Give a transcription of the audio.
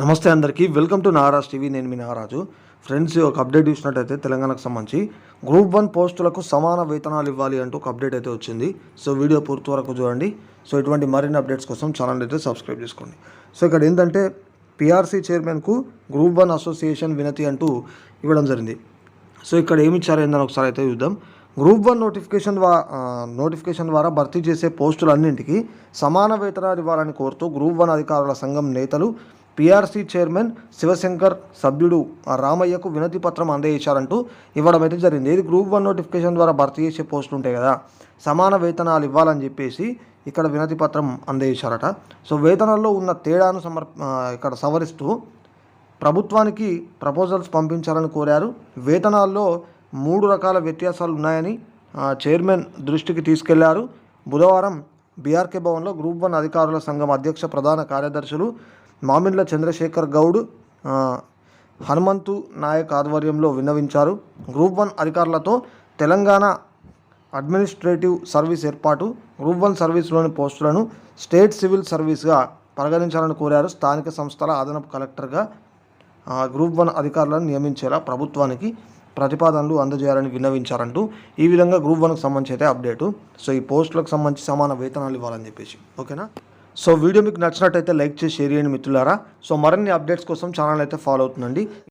నమస్తే అందరికీ. Welcome to Naraj TV. నేను మీ నారాజు. ఫ్రెండ్స్ ఒక అప్డేట్ చూసినట్టయితే తెలంగాణకు సంబంధించి గ్రూప్ వన్ పోస్టులకు సమాన వేతనాలు ఇవ్వాలి అంటూ ఒక అప్డేట్ అయితే వచ్చింది. సో వీడియో పూర్తి వరకు చూడండి. సో ఇటువంటి మరిన్ని అప్డేట్స్ కోసం ఛానల్ అయితే సబ్స్క్రైబ్ చేసుకోండి. సో ఇక్కడ ఏంటంటే పిఆర్సీ చైర్మన్కు గ్రూప్ వన్ అసోసియేషన్ వినతి అంటూ ఇవ్వడం జరిగింది. సో ఇక్కడ ఏమి ఇచ్చారు ఏందని ఒకసారి అయితే చూద్దాం. గ్రూప్ వన్ నోటిఫికేషన్ ద్వారా నోటిఫికేషన్ ద్వారా భర్తీ చేసే పోస్టులన్నింటికి సమాన వేతనాలు ఇవ్వాలని కోరుతూ గ్రూప్ వన్ అధికారుల సంఘం నేతలు పిఆర్సీ చైర్మన్ శివశంకర్ సభ్యుడు రామయ్యకు వినతి పత్రం అందజేశారంటూ ఇవ్వడం అయితే జరిగింది. ఇది గ్రూప్ వన్ నోటిఫికేషన్ ద్వారా భర్తీ చేసే పోస్టులు ఉంటాయి కదా. సమాన వేతనాలు ఇవ్వాలని చెప్పేసి ఇక్కడ వినతి పత్రం అందజేశారట. సో వేతనాల్లో ఉన్న తేడాను సమర్ ఇక్కడ సవరిస్తూ ప్రభుత్వానికి ప్రపోజల్స్ పంపించాలని కోరారు. వేతనాల్లో మూడు రకాల వ్యత్యాసాలు ఉన్నాయని చైర్మన్ దృష్టికి తీసుకెళ్ళారు. బుధవారం బీఆర్కే భవన్లో గ్రూప్ వన్ అధికారుల సంఘం అధ్యక్ష ప్రధాన కార్యదర్శులు మామిండ్ల చంద్రశేఖర్ గౌడ్ హనుమంతు నాయక్ ఆధ్వర్యంలో విన్నవించారు. గ్రూప్ వన్ అధికారులతో తెలంగాణ అడ్మినిస్ట్రేటివ్ సర్వీస్ ఏర్పాటు గ్రూప్ వన్ సర్వీస్లోని పోస్టులను స్టేట్ సివిల్ సర్వీస్గా పరిగణించాలని కోరారు. స్థానిక సంస్థల అదనపు కలెక్టర్గా గ్రూప్ వన్ అధికారులను నియమించేలా ప్రభుత్వానికి ప్రతిపాదనలు అందజేయాలని విన్నవించారంటూ ఈ విధంగా గ్రూప్ వన్కి సంబంధించి అయితే అప్డేటు. సో ఈ పోస్టులకు సంబంధించి సమాన వేతనాలు ఇవ్వాలని చెప్పేసి. ఓకేనా? సో వీడియో మీకు నచ్చినట్టయితే లైక్ చేసి షేర్ చేయండి మిత్రులారా. సో మరిన్ని అప్డేట్స్ కోసం ఛానల్ అయితే ఫాలో అవుతుందండి